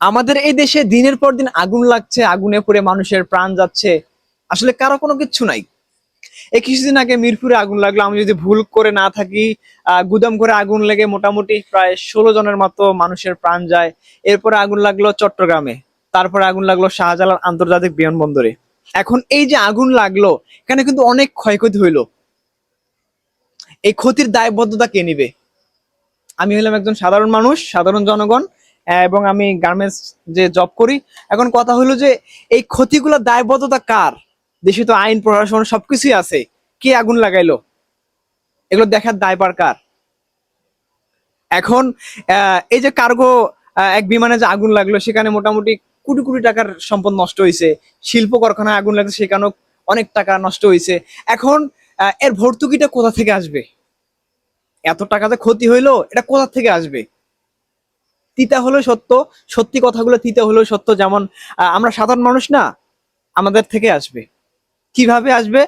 আমাদের এই দেশে দিনের পর দিন আগুন লাগছে, আগুনে পড়ে মানুষের প্রাণ যাচ্ছে। আসলে কারও কোনো কিচ্ছু নাই। এই কিছুদিন আগে মিরপুরে আগুন লাগল। আমি যদি ভুল করে না থাকি গুদাম করে আগুন লেগে মোটামুটি প্রায় ষোলো জনের মতো মানুষের প্রাণ যায়। এরপরে আগুন লাগল চট্টগ্রামে। তারপরে আগুন লাগল শাহজালাল আন্তর্জাতিক বিমানবন্দরে। এখন এই যে আগুন লাগল, এখানে কিন্তু অনেক ক্ষয়ক্ষতি হইল। এই ক্ষতির দায়বদ্ধতা কে নিবে? আমি হলাম একজন সাধারণ মানুষ, সাধারণ জনগণ। এবং আমি গার্মেন্টস যে জব করি, এখন কথা হলো যে এই ক্ষতিগুলো দায়বদ্ধতা কার? দেশে তো আইন, প্রশাসন সবকিছুই আছে। কে আগুন লাগাইলো? এগুলো দেখার দায়বার কার? এখন এই যে কার্গো এক বিমানে যে আগুন লাগল, সেখানে মোটামুটি কোটি কোটি টাকার সম্পদ নষ্ট হয়েছে শিল্প কারখানায় আগুন লাগছে, সেখানেও অনেক টাকা নষ্ট হয়েছে এখন এর ভর্তুকিটা কোথা থেকে আসবে? এত টাকাতে ক্ষতি হইল, এটা কোথা থেকে আসবে? তিতা হলো সত্য, সত্যি কথাগুলো তিতা হলো সত্য। যেমন আমরা সাধারণ মানুষ না, আমাদের থেকে আসবে। কীভাবে আসবে?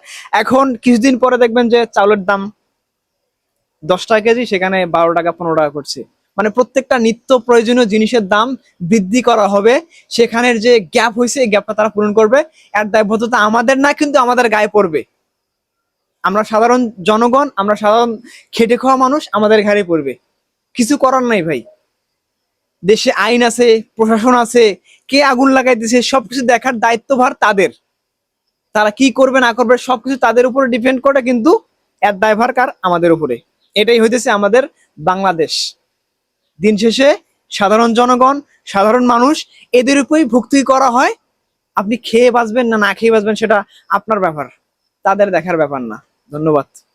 এখন কিছুদিন পরে দেখবেন যে চাউলের দাম দশ টাকা কেজি, সেখানে বারো টাকা, পনেরো টাকা করছে। মানে প্রত্যেকটা নিত্য প্রয়োজনীয় জিনিসের দাম বৃদ্ধি করা হবে। সেখানের যে গ্যাপ হয়েছে, এই গ্যাপটা তারা পূরণ করবে। এর দায়বদ্ধতা আমাদের না, কিন্তু আমাদের গায়ে পড়বে। আমরা সাধারণ জনগণ, আমরা সাধারণ খেটে খাওয়া মানুষ, আমাদের ঘাড়ে পড়বে। কিছু করার নাই ভাই। দেশে আইন আছে, প্রশাসন আছে, কে আগুন লাগাই দিছে সবকিছু দেখার দায়িত্বভার তাদের। তারা কি করবে, না করবে, সবকিছু তাদের উপরে ডিপেন্ড করে কিন্তু এর দায়ভার কার? আমাদের উপরে। এটাই হইতেছে আমাদের বাংলাদেশ। দিন শেষে সাধারণ জনগণ, সাধারণ মানুষ, এদের উপরেই ভুক্তি করা হয়। আপনি খেয়ে বাঁচবেন না না খেয়ে বাঁচবেন সেটা আপনার ব্যাপার। তাদের দেখার ব্যাপার না। ধন্যবাদ।